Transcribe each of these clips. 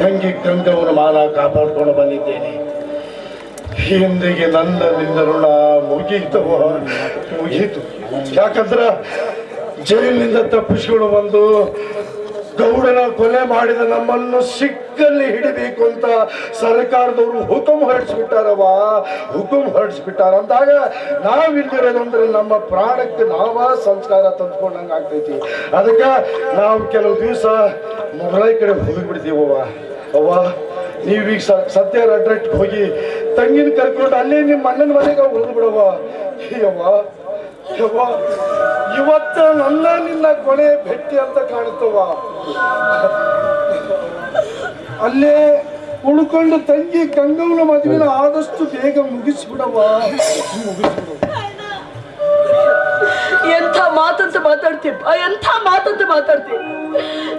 ತಂಗಿ ಗಂಗವನ ಮಾನ ಕಾಪಾಡ್ಕೊಂಡು ಬಂದಿದ್ದೇನೆ. ಹಿಂದಿಗೆ ನಿನ್ನ ಋಣ ಮುಗೀತು ಮುಗೀತು ಯಾಕಂದ್ರ ಜೈಲಿನಿಂದ ತಪ್ಪಿಸ್ಕೊಂಡು ಬಂದು ಗೌಡನ ಕೊಲೆ ಮಾಡಿದ ನಮ್ಮನ್ನು ಸಿಕ್ಕಲ್ಲಿ ಹಿಡಿಬೇಕು ಅಂತ ಸರ್ಕಾರದವರು ಹುಕುಂ ಹೊರಡಿಸ್ಬಿಟ್ಟಾರವ ಹುಕುಂ ಹೊರಡಿಸ್ಬಿಟ್ಟಾರ ಅಂದಾಗ ನಾವಿಲ್ದಿರೋದಂದ್ರೆ ನಮ್ಮ ಪ್ರಾಣಕ್ಕೆ ನಾವ ಸಂಸ್ಕಾರ ತಂದ್ಕೊಂಡಂಗೆ ಆಗ್ತೈತಿ. ಅದಕ್ಕೆ ನಾವು ಕೆಲವು ದಿವಸ ಮೊಘಲೈ ಕಡೆ ಹೋಗಿಬಿಡ್ತೀವವ್ವ. ಅವ್ವ, ನೀವೀಗ ಸತ್ಯ ರಡ್ರೆಟ್ ಹೋಗಿ ತಂಗಿನ ಕರ್ಕೊಂಡು ಅಲ್ಲೇ ನಿಮ್ಮ ಅಣ್ಣನ ಮನೆಗೆ ಉಳಿದು ಬಿಡವ್ವ ಅಯ್ಯವ್ವ ಯವ್ವ ಇವತ್ತ ನನ್ನ ನಿನ್ನ ಕೊನೆ ಭೆಟ್ಟಿ ಅಂತ ಕಾಣುತ್ತವ್ವ. ಅಲ್ಲೇ ಉಳ್ಕೊಂಡು ತಂಗಿ ಗಂಗವ್ನ ಮದುವೆನ ಆದಷ್ಟು ಬೇಗ ಮುಗಿಸ್ಬಿಡವ್ವ. ಮುಗಿಸ್ಬಿಡು ಎಂಥ ಮಾತಂತ ಮಾತಾಡ್ತೀಯಪ್ಪ ಎಂಥ ಮಾತಂತ ಮಾತಾಡ್ತೀಯ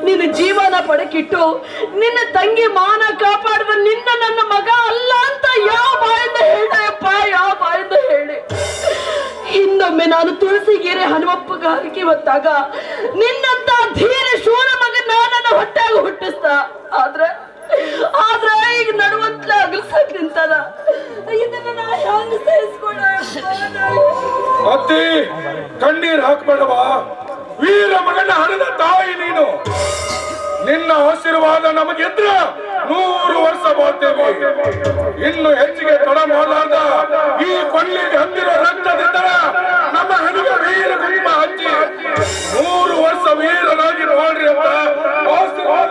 ನಿನ್ನ ಜೀವನ ಪಡಕಿಟ್ಟು ನಿನ್ನ ತಂಗಿ ಮಾನ ಕಾಪಾಡುವ ನಿನ್ನ ನನ್ನ ಮಗ ಅಲ್ಲ ಅಂತ ಯಾವ ಬಾಯಿಂದ ಹೇಳಪ್ಪ ಯಾವ ಬಾಯಿಂದ ಹೇಳಿ. ಇನ್ನೊಮ್ಮೆ ನಾನು ತುಳಸಿಗೆರೆ ಹನುಮಪ್ಪಗಾರಿಕೆ ಹೊತ್ತಾಗ ನಿನ್ನಂತ ಬಾಳ್ತೇವೆ ಇನ್ನು ಹೆಚ್ಚಿಗೆ ತೊಡಬಹುದಾದ ಈ ಕೊಳ್ಳಿಗೆ ಹತ್ತಿರ ರಕ್ತದಿಂದ ನಮ್ಮ ಹೆಣ್ಣು ವೀರ ಕುಟುಂಬ ಹಚ್ಚಿ ಮೂರು ವರ್ಷ ವೀರನಾಗಿ ನೋಡ್ರಿ ಅಂತ ಆಶೀರ್ವಾದ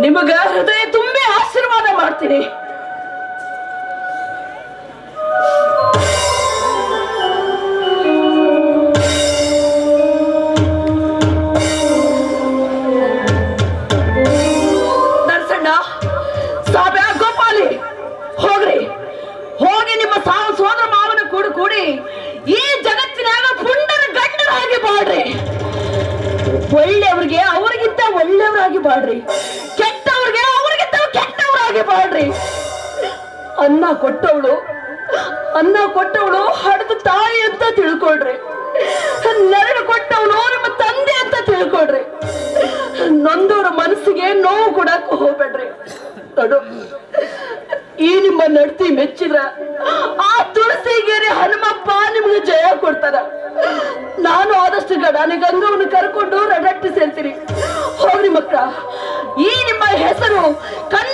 ನಿಮಗ ಹೃದಯ ತುಂಬಿ ಆಶೀರ್ವಾದ ಮಾಡ್ತೀನಿ. ಒಳ್ಳೆಯವ್ರಿಗೆ ಅವ್ರಿಗಿಂತ ಒಳ್ಳೆಯವರಾಗಿ ಬಾಳ್ರಿ. ಕೆಟ್ಟವ್ರಿಗೆ ಅವ್ರಿಗಿಂತ ಕೆಟ್ಟವರಾಗಿ ಬಾಳ್ರಿ. ಅನ್ನ ಕೊಟ್ಟವಳು ಅನ್ನ ಕೊಟ್ಟವಳು ಹಡದ ತಾಯಿ ಅಂತ ತಿಳ್ಕೊಳ್ರಿ. ನೆರಳು ಕೊಟ್ಟವನು ನಿಮ್ಮ ತಂದೆ ಅಂತ ತಿಳ್ಕೊಳ್ರಿ. ನೊಂದವ್ರ ಮನಸ್ಸಿಗೆ ನೋವು ಕೊಡಕ್ ಹೋಗ್ಬೇಡ್ರಿ. ನೋಡು, ಈ ನಿಮ್ಮ ನಡ್ತಿ ಮೆಚ್ಚಿದ್ರ, ಆ ತುಳಸಿಗೇರಿ ಹನುಮಪ್ಪ ನಿಮ್ಗೆ ಜಯ ಕೊಡ್ತಾರ. ನಾನು ಆದಷ್ಟು ಗಡಾನೆ ಗಂಗವನ್ನು ಕರ್ಕೊಂಡು ರಡಟ್ಟಿ ಸೇರ್ತೀನಿ ಹೋಗ್ರಿ ಮಕ್ಕ ಈ ನಿಮ್ಮ ಹೆಸರು ಕನ್ನಡ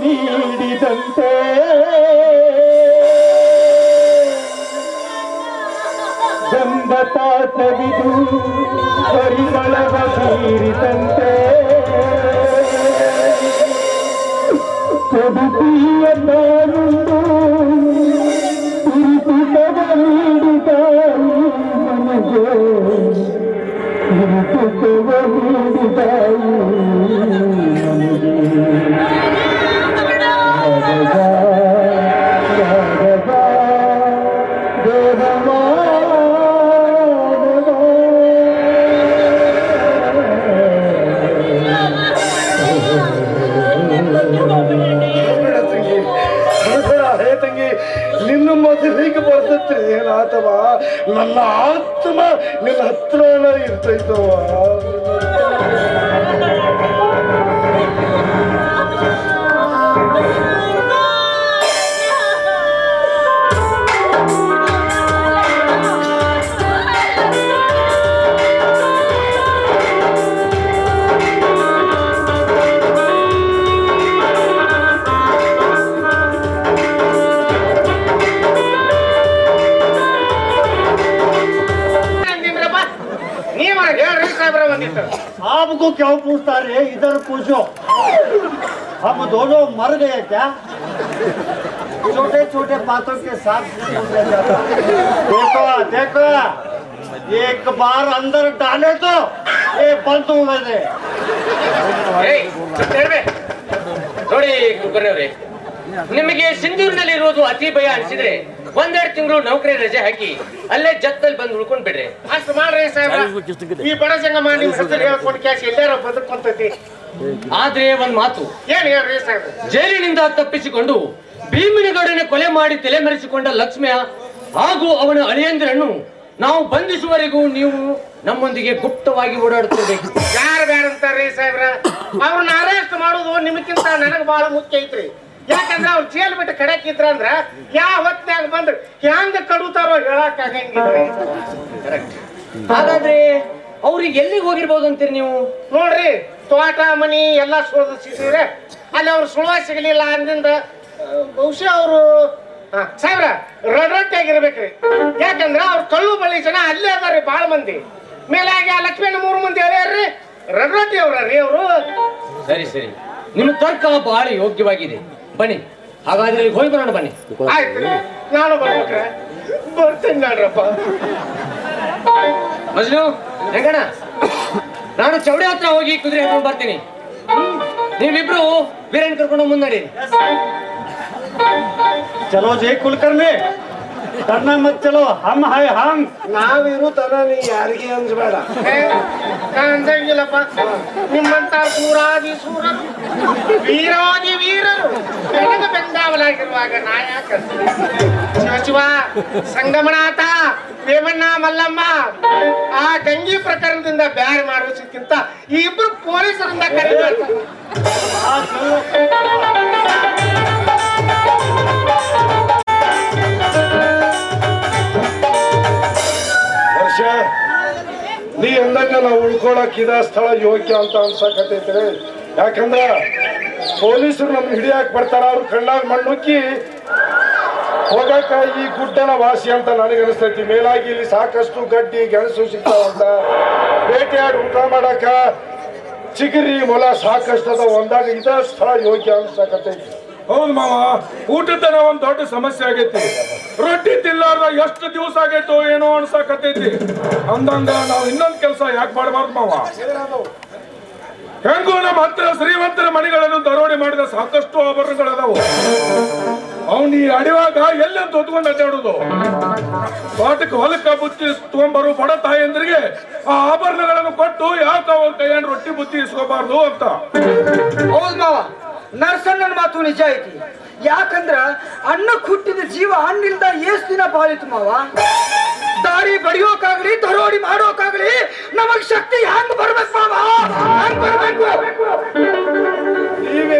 ನೀಡಿದಂತೆ. ಗಂಧತ ಸವಿದು ಪರಿಮಳವ ಬೀರಿದಂತೆ. ಕೊಡುತಿಯ ಬೇಡ आपको क्यों पूछता रे इधर पूछो। हम दोनों मर गए क्या? छोटे छोटे बातों के साथ देखो देखो। एक बार अंदर डाले तो ये बंद हो गए। थोड़ी कुकर ನಿಮಗೆ ಸಿಂಧೂರಿನಲ್ಲಿ ಇರುವುದು ಅತಿ ಭಯ ಅನಿಸಿದ್ರೆ ಒಂದೆರಡು ತಿಂಗಳು ನೌಕರಿ ರಜೆ ಹಾಕಿ ಅಲ್ಲೇ ಜತ್ತಲ್ಲಿ ಬಂದು ಉಳ್ಕೊಂಡ್ ಬಿಡ್ರಿ. ಅಷ್ಟು ಮಾಡ್ರಿ ಸಾಹೇಬ ಈ ಬಡ ಸಂಗಮ ನಿಮ್ ಹೆಸರು ಹೇಳ್ಕೊಂಡು ಕ್ಯಾಶ್ ಎಲ್ಲಾರ ಬದುಕೊಂತೈತಿ ಆದ್ರೆ ಒಂದ್ ಮಾತು. ಏನ್ ಹೇಳ್ರಿ ಸಾಹೇಬ್ರ? ಜೈಲಿನಿಂದ ತಪ್ಪಿಸಿಕೊಂಡು ಭೀಮನಗೌಡನ ಕೊಲೆ ಮಾಡಿ ತಲೆ ಮರೆಸಿಕೊಂಡ ಲಕ್ಷ್ಮಿಯ ಹಾಗೂ ಅವನ ಅಳಿಯಂದಿರನ್ನು ನಾವು ಬಂಧಿಸುವವರೆಗೂ ನೀವು ನಮ್ಮೊಂದಿಗೆ ಗುಪ್ತವಾಗಿ ಓಡಾಡ್ತಿರ್ಬೇಕು ಯಾರು ಬೇಡ ಅಂತಾರ್ರಿ ಸಾಹೇಬ್ರ? ಅವ್ರನ್ನ ಅರೆಸ್ಟ್ ಮಾಡೋದು ನಿಮಗಿಂತ ನನಗ್ ಬಹಳ ಮುಖ್ಯ ಐತ್ರಿ. ಯಾಕಂದ್ರ ಅವ್ರು ಜೇಲ್ ಬಿಟ್ಟು ಕಡಕಿದ್ರ ಅಂದ್ರ ಯಾವ ಹೊತ್ನ್ಯಾಗ ಬಂದ್ರು ಹೆಂಗ ಕಡುತ್ತಾರೋ ಹೇಳಕ್ ಕರೆಕ್ಟ್ ಹಾಗಾದ್ರೆ ಅವ್ರಿಗೆ ಎಲ್ಲಿಗೆ ಹೋಗಿರ್ಬೋದು ಅಂತೀರಿ ನೀವು? ನೋಡ್ರಿ ತೋಟ ಮನಿ ಎಲ್ಲ ಸುಳಿದ್ರೆ ಅಲ್ಲಿ ಅವ್ರು ಸುಳ್ವ ಸಿಗಲಿಲ್ಲ ಅಂದಿಂದ ಬಹುಶಃ ಅವರು ಸಾಹೇಬ್ರ ರಡ್ರೊಟ್ಟಿ ಆಗಿರ್ಬೇಕ್ರಿ ಯಾಕಂದ್ರ ಅವ್ರ ಕಳ್ಳು ಬಳ್ಳಿ ಜನ ಅಲ್ಲೇ ಅದಾರ್ರಿ ಬಾಳ ಮಂದಿ. ಮೇಲಾಗಿ ಆ ಲಕ್ಷ್ಮಣ ಮೂರು ಮಂದಿ ಹೇಳ್ಯಾರ್ರಿ ರಡ್ರಟ್ಟಿ ಅವ್ರ ರೀ ಅವರು. ಸರಿ ಸರಿ. ನಿಮ್ಮ ತರ್ಕ ಬಹಳ ಯೋಗ್ಯವಾಗಿದೆ. ಬನ್ನಿ. ಹಾಗಾದ್ರೆ ಇಲ್ಲಿ ಹೋಗಿ ಬರೋಣ ಬನ್ನಿ. ಆಯ್ತು ನಾನು ಬರ್ಬೇಕ್ರೆ ಬರ್ತೀನಿ ನೋಡ್ರಪ್ಪ. ಮಜ್ನು ಹೆಂಗಣ ನಾನು ಚೌಡಿ ಹತ್ರ ಹೋಗಿ ಕುದುರೆ ಹಾಕೊಂಡು ಬರ್ತೀನಿ. ನೀವಿಬ್ರು ವೀರನ್ ಕರ್ಕೊಂಡು ಮುನ್ನಡಿ ಚಲೋ ಜೈ ಕುಲಕರ್ಣಿ. ತನ್ನ ಮತ್ ಚಲೋ ಹಮ್ ಹಾಯ್ ಹಂ ನಾವಿರು ತನ ನೀ ಯಾರಿಗೆ ಅಂಜಬೇಡ. ಅಂದಂಗಿಲ್ಲಪ್ಪ. ನಿಮ್ಮಂತ ಸೂರಾದಿ ಸೂರ ವೀರಾದಿ ವೀರರು ಬೆಂಗಾವಲಾಗಿರುವಾಗ ನಾ ಯಾಕೆ? ಶಿವ ಸಂಗಮನಾಥ ದೇವಣ್ಣ ಮಲ್ಲಮ್ಮ ಆ ಗಂಗಿ ಪ್ರಕರಣದಿಂದ ಬ್ಯಾರೆ ಮಾಡೋದಕ್ಕಿಂತ ಈ ಇಬ್ಬರು ಪೊಲೀಸರಿಂದ ಕರಿಬೇಕು. ನಾವು ಉಳ್ಕೊಳಕ್ ಇದ ಸ್ಥಳ ಯೋಗ್ಯ ಅಂತ ಅನ್ಸಕತೈತ್ರಿ ಯಾಕಂದ್ರ ಪೊಲೀಸರು ನಮ್ಗೆ ಹಿಡಿಯಾಕ್ ಬರ್ತಾರ, ಅವ್ರ ಕಣ್ಣಾಗ ಮಣ್ಣುಕ್ಕಿ ಹೋಗಕ ಈ ಗುಡ್ಡನ ವಾಸಿ ಅಂತ ನನಗೆ ಅನಿಸ್ತೈತಿ. ಮೇಲಾಗಿ ಇಲ್ಲಿ ಸಾಕಷ್ಟು ಗಡ್ಡಿ, ಗೆಣಸು ಸಿಗ್ತಾವಂತ ಬೇಟೆಯಾಡಿ ಊಟ ಮಾಡಕ ಚಿಗರಿ, ಮೊಲ ಸಾಕಷ್ಟು ಅದ ಒಂದಾಗ ಇದ ಸ್ಥಳ ಯೋಗ್ಯ ಅನ್ಸಕತೈತಿ ಹೌದು ಮಾವ ಊಟದನ ಒಂದ್ ದೊಡ್ಡ ಸಮಸ್ಯೆ ಆಗೈತಿ. ರೊಟ್ಟಿ ತಿಲ್ಲಾರ ಎಷ್ಟು ದಿವಸ ಆಗೈತೋ ಏನೋ ಅನ್ಸಕತ್ತೈತಿ. ಅಂದಂಗ ನಾವು ಇನ್ನೊಂದ್ ಕೆಲಸ ಯಾಕೆ ಮಾಡಬಾರ್ದು ಮಾವ? ಹೆಂಗೂ ನಮ್ಮ ಹತ್ರ ಶ್ರೀಮಂತರ ಮನೆಗಳನ್ನು ದರೋಡೆ ಮಾಡಿದ ಸಾಕಷ್ಟು ಆಭರಣಗಳದಾವು. ಅವ್ನ ಈ ಅಡಿವಾಗ ಎಲ್ಲಂತ ಹೊತ್ಕೊಂಡು ಅಡ್ಡಾಡುದು ತೋಟಕ್ಕೆ ಹೊಲಕ್ಕ ಬುತ್ತಿ ತಗೊಂಬರು ಬಡ ತಾಯಂದ್ರಿಗೆ ಆ ಆಭರಣಗಳನ್ನು ಕೊಟ್ಟು ಯಾಕೆ ಅವ್ರ ಕೈಯನ್ನು ರೊಟ್ಟಿ ಬುತ್ತಿ ಇಸ್ಕೋಬಾರ್ದು ಅಂತ. ಹೌದ್ ಮಾವ. ನರ್ಸಣ್ಣನ ಮಾತು ನಿಜ ಐತಿ. ಯಾಕಂದ್ರ ಅಣ್ಣಕ್ಕೆ ಹುಟ್ಟಿದ ಜೀವ ಹಣ್ಣಿಲ್ದ ಎಷ್ಟು ದಿನ ಬಾಳಿತು ಮಾವ. ದಾರಿ ಬಡಿಯೋಕಾಗ್ಲಿ, ದರೋಡಿ ಮಾಡೋಕಾಗ್ಲಿ, ನಮಗ್ ಶಕ್ತಿ ಹೆಂಗ್ ಬರ್ಬೇಕು ಮಾವ? ಹೆಂಗ್ ಬರ್ಬೇಕು?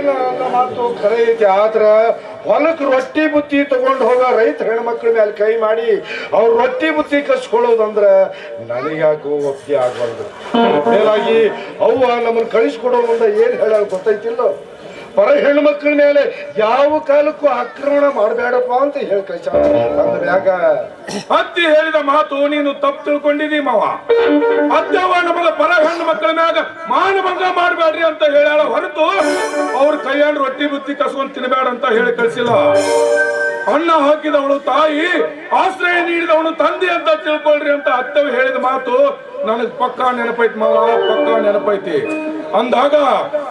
ನನ್ನ ಮಾತು ಖರೆ ಐತಿ ಆದ್ರ ಹೊಲಕ್ ರೊಟ್ಟಿ ಬುತ್ತಿ ತಗೊಂಡು ಹೋಗೋ ರೈತ ಹೆಣ್ಮಕ್ಳ ಮೇಲೆ ಕೈ ಮಾಡಿ, ಅವ್ರ ರೊಟ್ಟಿ ಬುತ್ತಿ ಕಸ್ಕೊಳ್ಳೋದಂದ್ರ ನನಗ್ಯಾಕೋ ಒಪ್ಪಿಗೆ ಆಗ್ಬಾರ್ದು. ಅವ್ವ ನಮ್ಮನ್ನು ಕಳಿಸ್ಕೊಡೋ ಮುಂದೆ ಏನ್ ಹೇಳ ಗೊತ್ತೈತಿಲ್ಲ? ಪರ ಮಕ್ಕಳ ಮೇಲೆ ಯಾವ ಕಾಲಕ್ಕೂ ಆಕ್ರಮಣ ಮಾಡಬೇಡಪ್ಪ ಅಂತ ಹೇಳಿ ಕಳಿಸ ಅಂದ ಮ್ಯಾಗ. ಅತ್ತಿ ಹೇಳಿದ ಮಾತು ನೀನು ತಪ್ಪು ತಿಳ್ಕೊಂಡಿದಿ ಮಾವ. ಅತ್ತವ ನಮಗ ಪರ ಹೆಣ್ಣು ಮಕ್ಕಳ ಮ್ಯಾಗ ಮಾನಭಂಗ ಮಾಡಬೇಡ್ರಿ ಅಂತ ಹೇಳ ಹೊರತು ಅವ್ರ ಕೈಯಾಂಡ್ ರೊಟ್ಟಿ ಬುತ್ತಿ ಕಸ್ಕೊಂಡ್ ತಿನ್ಬೇಡ ಅಂತ ಹೇಳಿ ಕಳಿಸಿಲ್ಲ. ಅಣ್ಣ ಹಾಕಿದವಳು ತಾಯಿ, ಆಶ್ರಯ ನೀಡಿದವನು ತಂದೆ ಅಂತ ತಿಳ್ಕೊಳ್ರಿ ಅಂತ ಅತ್ತವ ಹೇಳಿದ ಮಾತು ನನಗ್ ಪಕ್ಕಾ ನೆನಪೈತಿ ಮಾವ, ಪಕ್ಕಾ ನೆನಪೈತಿ. ಅಂದಾಗ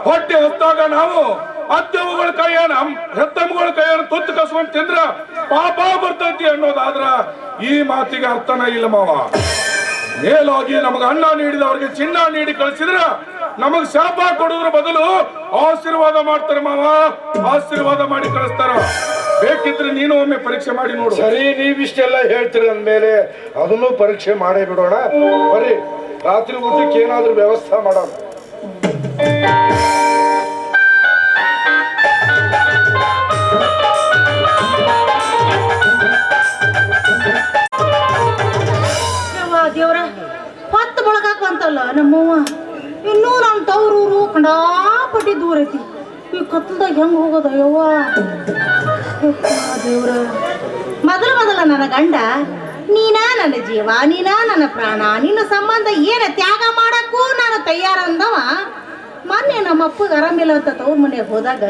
ಹೊಟ್ಟೆ ಹೊತ್ತಾಗ ನಾವು ಅತ್ತವುಗಳ ಕೈಯಾನ, ಹೆತ್ತಮ್ಮಗಳ ಕೈಯನ್ನ ತುತ್ತು ಕಸ್ಕೊಂಡು ತಿಂದ್ರ ಪಾಪ ಬರ್ತೈತಿ ಅನ್ನೋದಾದ್ರ ಈ ಮಾತಿಗೆ ಅರ್ಥನ ಇಲ್ಲ ಮಾವ. ಮೇಲಾಗಿ ನಮಗ ಅನ್ನ ನೀಡಿದವರಿಗೆ ಚಿನ್ನ ನೀಡಿ ಕಳಿಸಿದ್ರ ನಮಗ್ ಶಾಪ ಕೊಡೋದ್ರ ಬದಲು ಆಶೀರ್ವಾದ ಮಾಡ್ತಾರ ಮಾವ. ಆಶೀರ್ವಾದ ಮಾಡಿ ಕಳಿಸ್ತಾರ. ಬೇಕಿದ್ರೆ ನೀನು ಒಮ್ಮೆ ಪರೀಕ್ಷೆ ಮಾಡಿ ನೋಡು. ಸರಿ, ನೀವಿಷ್ಟೆಲ್ಲ ಹೇಳ್ತೀರಿ ಅಂದ್ಮೇಲೆ ಅದನ್ನು ಪರೀಕ್ಷೆ ಮಾಡೇ ಬಿಡೋಣ. ಬರೀ ರಾತ್ರಿ ಊಟಕ್ಕೆ ಏನಾದ್ರೂ ವ್ಯವಸ್ಥೆ ಮಾಡೋಣ. ದೇವ್ರ, ಹೊತ್ತು ಬಳಗಾಕ ಬಂತಲ್ಲ ನಮ್ಮವ್ವ. ಇನ್ನೂ ನಮ್ಮ ತವ್ರೂರು ಕಂಡಾಪಟ್ಟಿ ದೂರ ಐತಿ. ಈ ಕತ್ತಲ್ದಾಗ ಹೆಂಗ್ ಹೋಗೋದ ಯವ್ವ? ದೇವ್ರ. ಮೊದಲು ಮೊದಲ ನನ್ನ ಗಂಡ, ನೀನಾ ನನ್ನ ಜೀವ, ನೀನಾ ನನ್ನ ಪ್ರಾಣ, ನಿನ್ನ ಸಂಬಂಧ ಏನ ತ್ಯಾಗ ಮಾಡಕ್ಕೂ ನಾನು ತಯಾರ ಅಂದವ ಮೊನ್ನೆ ನಮ್ಮ ಅಪ್ಪಗೆ ಆರಾಮಿಲ್ಲ ಅಂತ ತವ್ರ ಮನೆಗೆ ಹೋದಾಗ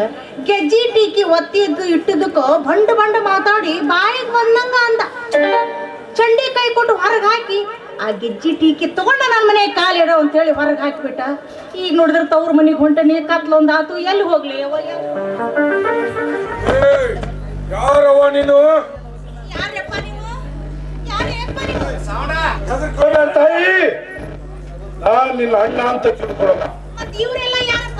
ಗೆಜ್ಜಿ ಟೀಕಿ ಒತ್ತಿದ್ದು ಇಟ್ಟಿದ್ದಕ್ಕೋ ಬಂಡ ಬಂಡ ಮಾತಾಡಿ ಬಾಯಿಗೆ ಬಂದಂಗ ಅಂದ. ಚಂಡಿ ಕೈ ಕೊಟ್ಟು ಹೊರಗೆ ಹಾಕಿ ಆ ಗೆಜ್ಜಿ ಟೀಕಿ ತಗೊಂಡ ನನ್ನ ಮನೆಗೆ ಕಾಲಿಡೋ ಅಂತೇಳಿ ಹೊರಗೆ ಹಾಕಿಬಿಟ್ಟ. ಈಗ ನೋಡಿದ್ರೆ ತವ್ರ ಮನೆಗೆ ಹೊಂಟನಿ ಕತ್ಲೊಂದು ಆತು ಎಲ್ಲಿ ಹೋಗ್ಲಿ? ಯಾರವ್ವ ನೀನು? ತಾಯಿ. ನಾನ್ ನಿನ್ನ ಅಣ್ಣ ಅಂತ ತಿಳ್ಕೊಳ್ಳೋಣ ಇವರೆಲ್ಲ ಯಾರಪ್ಪ?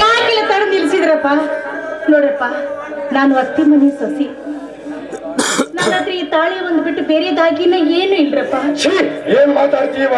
ಯಾಕಿಲ್ಲ ತಡ ನಿಲ್ಸಿದ್ರಪ್ಪ? ನೋಡ್ರಪ್ಪ ನಾನು ಅತ್ತಿ ಮನೆ ಸೊಸಿ. ನನ್ನ ಹತ್ರ ಈ ತಾಳಿ ಒಂದು ಬಿಟ್ಟು ಬೇರೆದಾಗಿನ ಏನು ಇಲ್ರಪ್ಪ. ಛೀ ಏನ್ ಮಾತಾಡ್ತೀವ